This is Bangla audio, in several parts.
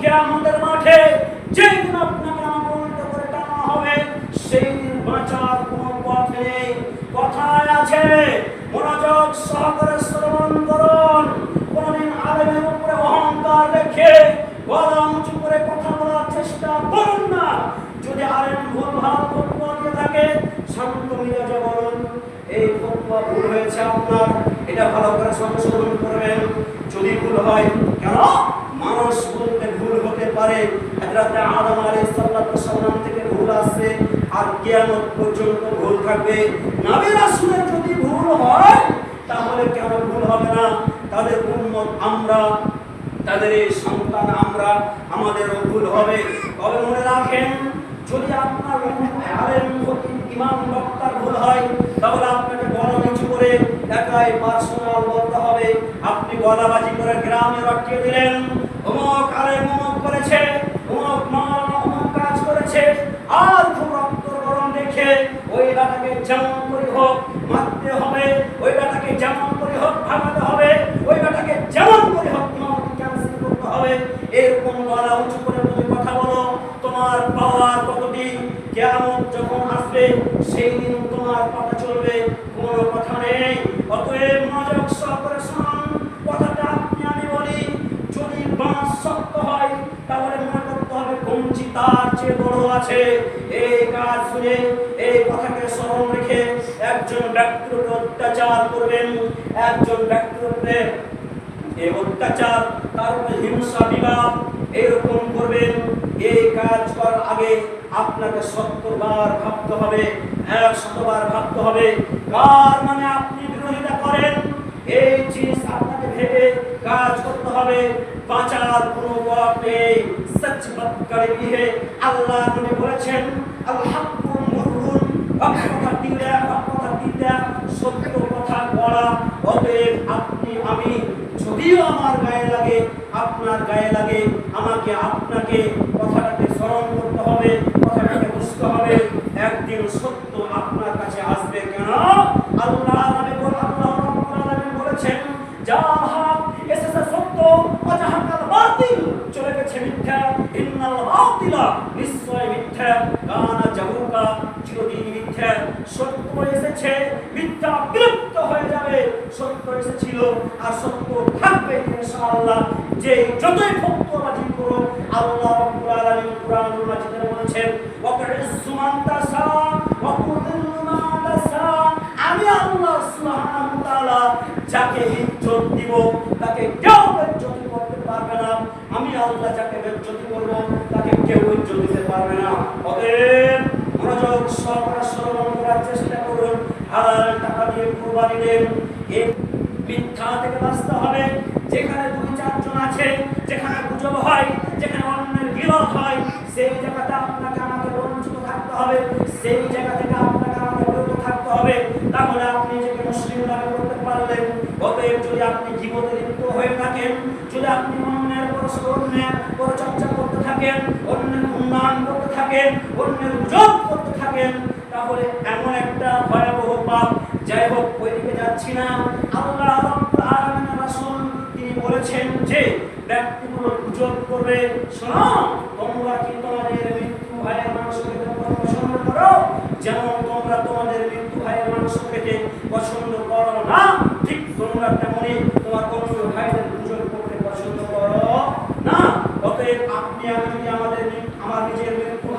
কিয়ামতের মাঠে যেদিন আপনাকে আমাকে করে টানা হবে, সেই দিন বাঁচার কোনো পথ নেই। কথায় আছে, মনোযোগ সহকারে শ্রবণ করুন। কোনদিন আলেমের উপরে অহংকার রেখে গলা উঁচু করে কথা বলার চেষ্টা করুন না। যদি আলেম ভুল ভালো দিয়ে থাকে, শান্ত মিজাজে বলুন। এই ফতোয়া ভুল হয়েছে আপনার, এটা ভালো করে সংশোধন করবেন। যদি ভুল হয়, কেন? মানুষ ভুল পারে। হযরত আদম আলাইহিস সালাম থেকে ভুল আসছে। আর কিয়ামত পর্যন্ত ভুল থাকবে। নবী রাসূলের যদি ভুল হয়, তাহলে কেন ভুল হবে না? তাদের উম্মত আমরা, তাদের এই সন্তান আমরা আমাদেরও ভুল হবে। তবে মনে রাখেন, যদি আপনার আলেম খতিব ইমাম, বক্তার ভুল হয়, তাহলে আপনাকে গলা নিচু করে একাই পার্সোনাল বলতে হবে। আপনি গলাবাজি করে গ্রামে রটিয়ে দিলেন। অমুক আলেম অমুক করেছে অমুক মাওলানা অমুক কাজ করেছে আর খুব রক্ত গরম দেখে ওই এলাকাকে যেমন করে হোক মারতে হবে, ওই বেটাকে যেমন করে হোক ভাগাতে হবে, ওই বেটাকে যেমন করে হোক ক্যান্সেল করতে হবে। এরকম গলা উঁচু করে তুমি কথা বলো, তোমার পাওয়ার কতদিন কেমন যখন আসবে, সেই দিন তোমার কথা চলবে, কোনো কথা নেই। অতএব সহকারে শুনুন কথাটা আপনি আমি বলি, যদি বাঁশ শক্ত হয়, তাহলে মনে করতে হবে কঞ্চি তার চেয়ে বড় আছে। এই কাজ শুনে, এই কথাকে স্মরণ রেখে একজন ব্যক্তির উপর অত্যাচার করবেন, একজন ব্যক্তির উপরে এই অত্যাচার, তার উপরে হিংসা, বিবাদ এরকম করবেন। এই কাজ করার আগে আপনাকে সত্তরবার ভাবতে হবে এক শতবার ভাবতে হবে, কার মানে আপনি বিরোধিতা করেন? এই জিনিস আপনাকে ভেবে কাজ করতে হবে। বাঁচার কোনো পথ নেই। সচ মত করে দিয়ে আল্লাহ নবী বলেছেন, আল হাক্কু হক কথা দিতে সত্য কথা বলা, অতএব আপনি, আমি, যদিও আমার গায়ে লাগে, আপনার গায়ে লাগে, আমাকে আপনাকে কথাটাকে স্মরণ করতে হবে, কথাটাকে বুঝতে হবে, একদিন সত্য আপনার কাছে ইন্নাল বাতিলা নিশ্চয় মিথ্যা, কানা জাহুকা চিরদিন মিথ্যা। সত্য এসেছে, মিথ্যা বিলুপ্ত হয়ে যাবে। সত্য এসেছিল আর সত্য থাকবে ইনশাআল্লাহ। যে যতই ফতোয়াবাজি করো আল্লাহ রাব্বুল আলামিন কুরআনুল মাজিদে বলেছেন ওয়াকাইসু মান তাসা ওয়া কুযিল্লু মান তাসা। আমি আল্লাহ সুবহানাহু ওয়া তাআলা যাকে ইজ্জত দিব তাকে কেউ ইজ্জত করতে পারবে না আমি যাকে করব তাকে কেউ ইজ্জত দিতে পারবে না। অতএব মনোযোগ সহকারে শ্রবণ করার চেষ্টা করুন। হালাল টাকা দিয়ে কুরবানি দেন। এই মিথ্যা থেকে বাঁচতে হবে। যেখানে দুই চারজন আছে, যেখানে গুজব হয়, যেখানে অন্যের বিরোধ হয়, সেই জায়গাতে আপনাকে আমাকে বঞ্চিত থাকতে হবে। সেই জায়গা থেকে আপনাকে আমাকে বিরত থাকতে হবে। তাহলে আপনি নিজেকে মুসলিম দাবি করতে পারলেন। অতএব যদি আপনি জীবনে লিপ্ত হয়ে থাকেন, যদি আপনি অন্যের পরস্পর অন্যের পরচর্চা করতে থাকেন, অন্যের উন্নয়ন করতে থাকেন, অন্যের গুজব করতে থাকেন, তাহলে এমন একটা ভয়াবহ পাপ। যাই হোক ওইদিকে যাচ্ছি না। আল্লাহ রাসূল তিনি বলেছেন যে, ব্যক্তিগুলো গুজব করবে। শোনো, তোমরা কি তোমাদের মৃত্যু ভাইয়ের খেতে পছন্দ করো? যেমন তোমরা তোমাদের মৃত্যু ভাইয়ের খেতে পছন্দ করো না, ঠিক তোমরা তেমনি তোমার অন্য ভাইদের গুজব করতে পছন্দ করো না অতএব আমি যদি আমাদের, আমার নিজের মৃত্যু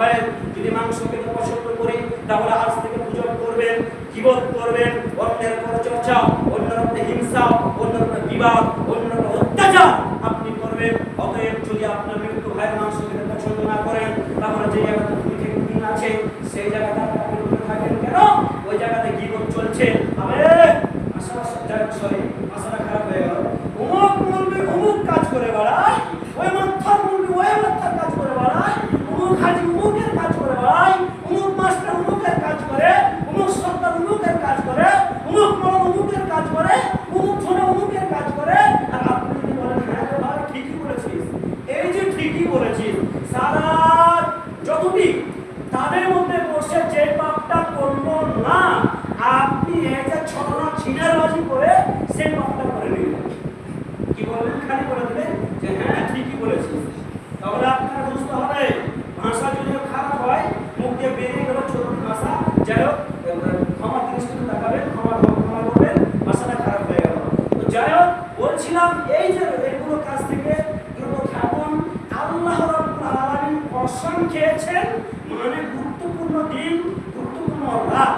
যদি মাংস খেতে পছন্দ করি, তাহলে আজ থেকে পূজন করবেন জীবন করবেন, অন্যের পরচর্চা অন্যের উপরে হিংসা, অন্যের উপরে বিবাদ, অন্যের অত্যাচার আপনি করবেন। অতএব যদি আপনার মৃত্যু ভাইয়ের মাংস খেতে পছন্দ না করেন, তাহলে যে জায়গাতে দুই আছে, সেই জায়গাতে আপনি দূরে থাকেন কেন ওই জায়গাতে গিবত চলছে আবে আশা সরি আশাটা খারাপ হয়ে গেল অমুক মুরবি অমুক কাজ করে বেড়ায় ওই মাথার মুরবি ওই মাথার কাজ করে বেড়ায় অমুক হাজি অমুকের কাজ করে বেড়ায় অমুক মাস্টার অমুকের কাজ করে অমুক সর্দার অমুকের কাজ করে অমুক মরণ অমুকের কাজ করে অমুক ছোট অমুকের কাজ করে আর আপনি যদি বলেন হ্যাঁ রে ভাই ঠিকই বলেছিস এই যে ঠিকই বলেছিস সারা যতদিন তাদের মধ্যে বসে যে পাপটা করল না আপনি ছড়না ছিনারবাজি করে সেই পাপটা করে নিলেন কি বললেন? খালি বলে দিলেন? যে হ্যাঁ ঠিকই বলেছিস তাহলে আপনার বুঝতে হবে, ভাষা যদি খারাপ হয়, মুখ দিয়ে বেরিয়ে গেল ছোট ভাষা। যাই হোক ক্ষমা দৃষ্টিতে তাকাবেন, ক্ষমা ক্ষমা করবেন, ভাষাটা খারাপ হয়ে গেল। তো যাই হোক, বলছিলাম এই যে এগুলো কাছ থেকে বিরত থাকুন আল্লাহ রাব্বুল আলামিন কসম খেয়েছেন মানে গুরুত্বপূর্ণ দিন, গুরুত্বপূর্ণ রাত।